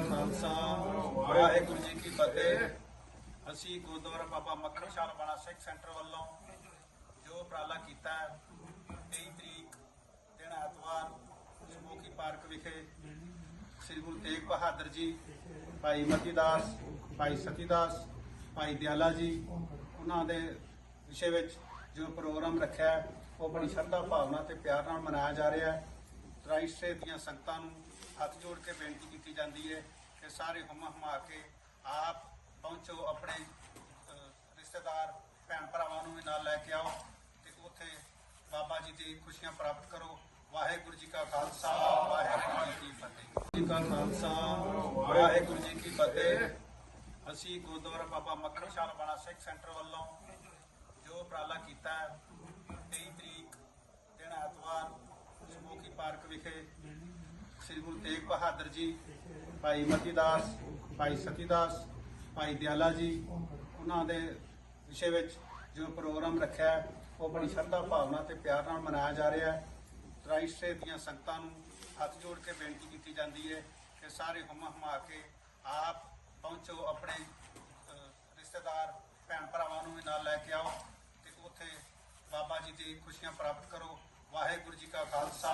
ਕਾ ਖਾਲਸਾ। ਵਾਹਿਗੁਰੂ ਜੀ ਕੀ ਫਤਿਹ। ਅਸੀਂ ਗੁਰਦੁਆਰਾ ਬਾਬਾ ਮੱਖਣ ਸ਼ਾਲ ਬਾਣਾ ਸਿੱਖ ਸੈਂਟਰ ਵੱਲੋਂ ਜੋ ਉਪਰਾਲਾ ਕੀਤਾ ਹੈ 23 ਤਰੀਕ ਦਿਨ ਐਤਵਾਰ ਸਮੋਕੀ ਪਾਰਕ ਵਿਖੇ, ਸ੍ਰੀ ਗੁਰੂ ਤੇਗ ਬਹਾਦਰ ਜੀ, ਭਾਈ ਮਤੀ ਦਾਸ ਭਾਈ ਸਤੀ ਦਾਸ ਭਾਈ ਦਿਆਲਾ ਜੀ, ਉਹਨਾਂ ਦੇ ਵਿਸ਼ੇ ਵਿੱਚ ਜੋ ਪ੍ਰੋਗਰਾਮ ਰੱਖਿਆ ਉਹ ਬੜੀ ਸ਼ਰਧਾ ਭਾਵਨਾ ਤੇ ਪਿਆਰ ਨਾਲ ਮਨਾਇਆ ਜਾ ਰਿਹਾ ਹੈ। ਰਾਈਸਟੇ ਦੀਆਂ ਸੰਗਤਾਂ ਨੂੰ ਹੱਥ ਜੋੜ ਕੇ ਬੇਨਤੀ ਕੀਤੀ ਜਾਂਦੀ ਹੈ ਕਿ ਸਾਰੇ ਹੁਮ ਹਮਾ ਕੇ ਆਪ ਪਹੁੰਚੋ ਆਪਣੇ ਰਿਸ਼ਤੇਦਾਰ, ਭੈਣ ਭਰਾਵਾਂ ਨੂੰ ਵੀ ਨਾਲ ਲੈ ਕੇ ਆਓ ਤੇ ਉੱਥੇ ਬਾਬਾ ਜੀ ਦੀ ਖੁਸ਼ੀਆਂ ਪ੍ਰਾਪਤ ਕਰੋ। ਵਾਹਿਗੁਰੂ ਜੀ ਕਾ ਖਾਲਸਾ, ਵਾਹਿਗੁਰੂ ਜੀ ਕੀ ਫਤਿਹ। ਜੀ ਕਾ ਖਾਲਸਾ, ਵਾਹਿਗੁਰੂ ਜੀ ਕੀ ਫਤਿਹ। ਅਸੀਂ ਗੁਰਦੁਆਰਾ ਬਾਬਾ ਮੱਖਣ ਸ਼ਾਹ ਬਾਣਾ ਸਿੱਖ ਸੈਂਟਰ ਵੱਲੋਂ ਜੋ ਉਪਰਾਲਾ ਕੀਤਾ ਹੈ 23 ਤਰੀਕ ਦਿਨ ਐਤਵਾਰ ਸਮੋਕੀ ਪਾਰਕ ਵਿਖੇ ਸ੍ਰੀ ਗੁਰੂ ਤੇਗ ਬਹਾਦਰ ਜੀ, ਭਾਈ ਮਤੀਦਾਸ, ਭਾਈ ਸਤੀਦਾਸ, ਭਾਈ ਦਿਆਲਾ ਜੀ, ਉਹਨਾਂ ਦੇ ਵਿਸ਼ੇ ਵਿੱਚ ਜੋ ਪ੍ਰੋਗਰਾਮ ਰੱਖਿਆ ਉਹ ਬੜੀ ਸ਼ਰਧਾ ਭਾਵਨਾ ਤੇ ਪਿਆਰ ਨਾਲ ਮਨਾਇਆ ਜਾ ਰਿਹਾ ਹੈ। ਰਾਈਸਟੇ ਦੀਆਂ ਸੰਗਤਾਂ ਨੂੰ ਹੱਥ ਜੋੜ ਕੇ ਬੇਨਤੀ ਕੀਤੀ ਜਾਂਦੀ ਹੈ ਕਿ ਸਾਰੇ ਹੁਮ ਹਮਾ ਕੇ ਆਪ ਪਹੁੰਚੋ, ਆਪਣੇ ਰਿਸ਼ਤੇਦਾਰ, ਭੈਣ ਭਰਾਵਾਂ ਨੂੰ ਵੀ ਨਾਲ ਲੈ ਕੇ ਆਓ ਤੇ ਉੱਥੇ ਬਾਬਾ ਜੀ ਦੀ ਖੁਸ਼ੀਆਂ ਪ੍ਰਾਪਤ ਕਰੋ। ਵਾਹਿਗੁਰੂ ਜੀ ਕਾ ਖਾਲਸਾ